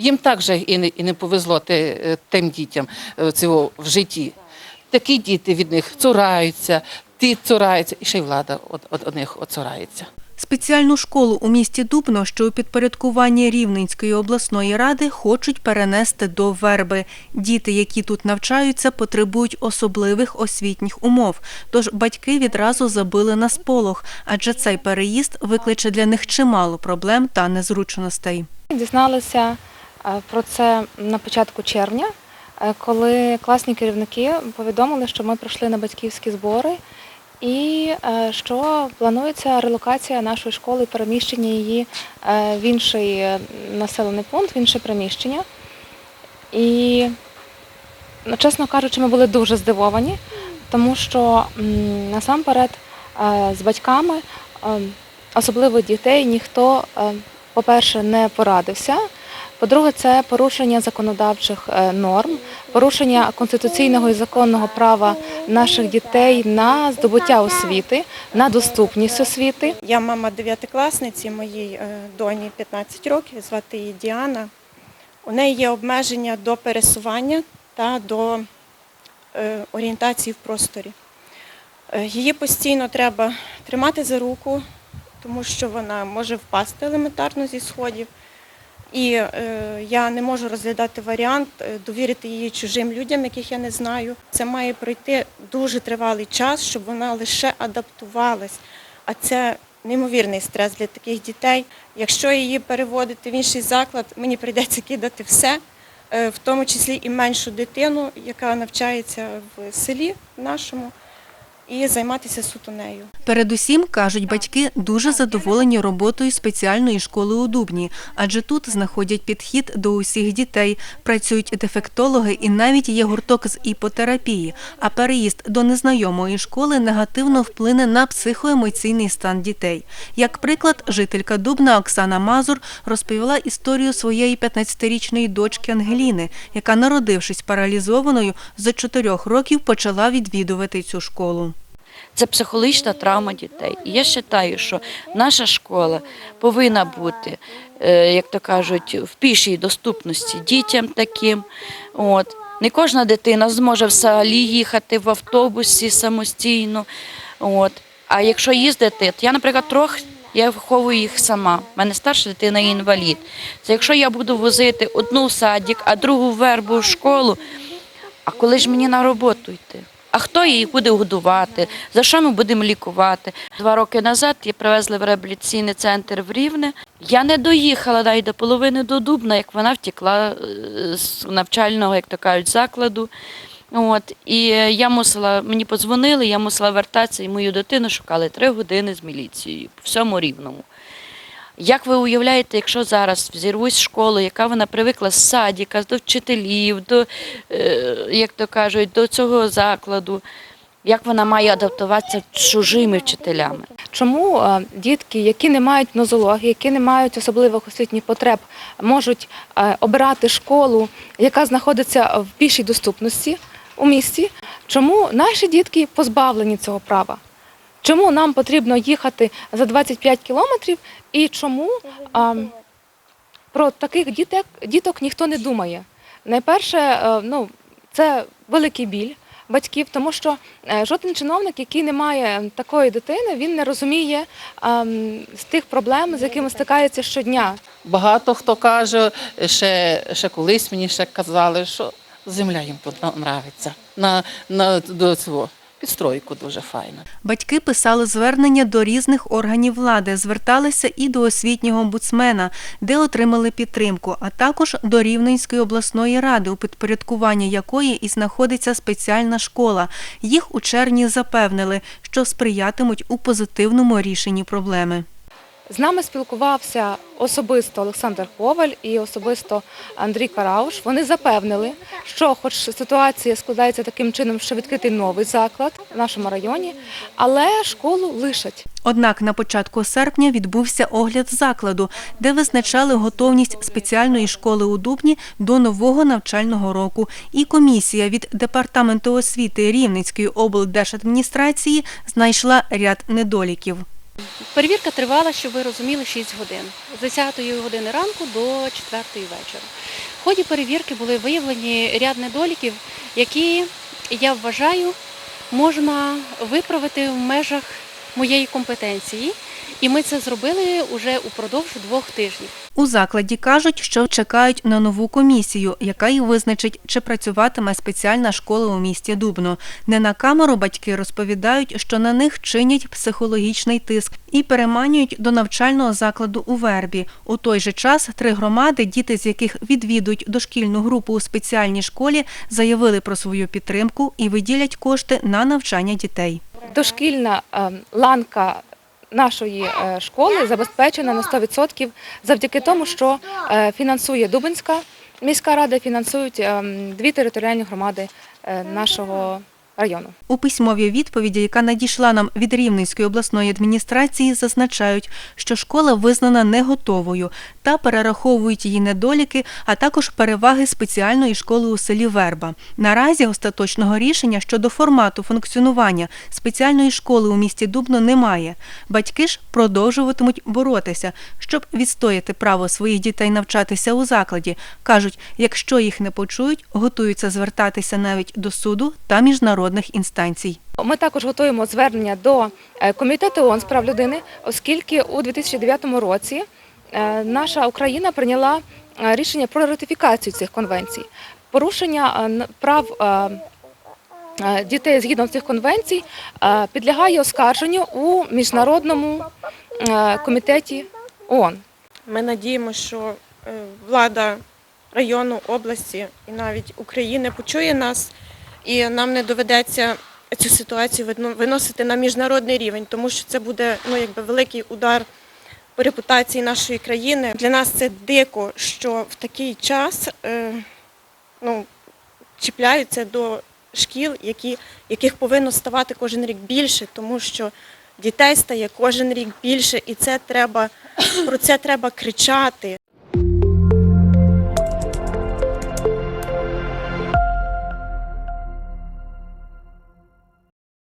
Їм також і не, і не повезло те, е, тим дітям е, цього в житті. Такі діти від них цураються, ті цураються, і ще й влада від, від, від них оцурається. Спеціальну школу у місті Дубно, що у підпорядкуванні Рівненської обласної ради, хочуть перенести до Верби. Діти, які тут навчаються, потребують особливих освітніх умов. Тож батьки відразу забили на сполох, адже цей переїзд викличе для них чимало проблем та незручностей. Дізналися про це на початку червня, е, коли класні керівники повідомили, що ми прийшли на батьківські збори і е, що планується релокація нашої школи, переміщення її е, в інший е, населений пункт, в інше приміщення. І, ну, чесно кажучи, ми були дуже здивовані, тому що насамперед е, з батьками, е, особливо дітей, ніхто, е, по-перше, не порадився. По-друге, це порушення законодавчих е, норм, порушення конституційного і законного права наших дітей на здобуття освіти, на доступність освіти. Я мама дев'ятикласниці, моїй е, доні 15 років, звати її Діана. У неї є обмеження до пересування та до е, орієнтації в просторі. Її постійно треба тримати за руку, тому що вона може впасти елементарно зі сходів. І е, я не можу розглядати варіант е, довірити її чужим людям, яких я не знаю. Це має пройти дуже тривалий час, щоб вона лише адаптувалась. А це неймовірний стрес для таких дітей. Якщо її переводити в інший заклад, мені прийдеться кидати все, е, в тому числі і меншу дитину, яка навчається в селі нашому, і займатися суто нею. Передусім, кажуть батьки, дуже задоволені роботою спеціальної школи у Дубні, адже тут знаходять підхід до усіх дітей, працюють дефектологи і навіть є гурток з іпотерапії. А переїзд до незнайомої школи негативно вплине на психоемоційний стан дітей. Як приклад, жителька Дубна Оксана Мазур розповіла історію своєї 15-річної дочки Ангеліни, яка, народившись паралізованою, з 4 років почала відвідувати цю школу. Це психологічна травма дітей. І я вважаю, що наша школа повинна бути, е, як то кажуть, в пішій доступності дітям таким. От. Не кожна дитина зможе взагалі їхати в автобусі самостійно. От. А якщо їздити, то я, наприклад, трохи я виховую їх сама. У мене старша дитина інвалід. Це якщо я буду возити одну в садик, а другу в вербу в школу, а коли ж мені на роботу йти? А хто її буде годувати? За що ми будемо лікувати? Два роки назад я привезли в реабілітаційний центр в Рівне. Я не доїхала навіть до половини до Дубна, як вона втекла е, з навчального, як то кажуть, закладу. От і е, я мусила, мені подзвонили, я мусила вертатися, і мою дитину шукали три години з міліцією по всьому рівному. Як ви уявляєте, якщо зараз взірвусь школу, яка вона привикла з садіка, до вчителів, до, е, як то кажуть, до цього закладу, як вона має адаптуватися чужими вчителями? Чому е, дітки, які не мають нозології, які не мають особливих освітніх потреб, можуть е, обирати школу, яка знаходиться в більшій доступності у місті? Чому наші дітки позбавлені цього права? Чому нам потрібно їхати за 25 кілометрів і чому а, про таких діток, діток ніхто не думає? Найперше, е, ну, це великий біль батьків, тому що е, жоден чиновник, який не має такої дитини, він не розуміє ем, з тих проблем, з якими стикається щодня. Багато хто каже, ще, ще колись мені ще казали, що земля їм подобається. На, на, до цього. Підстройку дуже файно. Батьки писали звернення до різних органів влади, зверталися і до освітнього омбудсмена, де отримали підтримку, а також до Рівненської обласної ради, у підпорядкуванні якої і знаходиться спеціальна школа. Їх у червні запевнили, що сприятимуть у позитивному рішенні проблеми. З нами спілкувався особисто Олександр Коваль і особисто Андрій Карауш. Вони запевнили, що, хоч ситуація складається таким чином, що відкритий новий заклад в нашому районі, але школу лишать. Однак на початку серпня відбувся огляд закладу, де визначали готовність спеціальної школи у Дубні до нового навчального року. І комісія від департаменту освіти Рівненської облдержадміністрації знайшла ряд недоліків. Перевірка тривала, щоб ви розуміли, 6 годин з 10 години ранку до 4 вечора. В ході перевірки були виявлені ряд недоліків, які я вважаю можна виправити в межах моєї компетенції. І ми це зробили вже упродовж двох тижнів. У закладі кажуть, що чекають на нову комісію, яка й визначить, чи працюватиме спеціальна школа у місті Дубно. Не на камеру батьки розповідають, що на них чинять психологічний тиск і переманюють до навчального закладу у Вербі. У той же час три громади, діти з яких відвідують дошкільну групу у спеціальній школі, заявили про свою підтримку і виділять кошти на навчання дітей. Дошкільна е, ланка нашої е, школи забезпечена на 100% завдяки тому, що е, фінансує Дубинська міська рада, фінансують е, дві територіальні громади е, нашого району. У письмовій відповіді, яка надійшла нам від Рівненської обласної адміністрації, зазначають, що школа визнана не готовою та перераховують її недоліки, а також переваги спеціальної школи у селі Верба. Наразі остаточного рішення щодо формату функціонування спеціальної школи у місті Дубно немає. Батьки ж продовжуватимуть боротися, щоб відстояти право своїх дітей навчатися у закладі. кажуть, якщо їх не почують, готуються звертатися навіть до суду та міжнародних інстанцій. Ми також готуємо звернення до е, комітету ООН з прав людини, оскільки у 2009 році е, наша Україна прийняла е, рішення про ратифікацію цих конвенцій. Порушення прав дітей згідно цих конвенцій підлягає оскарженню у міжнародному комітеті ООН. Ми надіємося, що влада району, області і навіть України почує нас, і нам не доведеться цю ситуацію виносити на міжнародний рівень, тому що це буде ну, якби великий удар по репутації нашої країни. Для нас це дико, що в такий час е, ну, чіпляються до шкіл, які, яких повинно ставати кожен рік більше, тому що дітей стає кожен рік більше, і це треба про це треба кричати.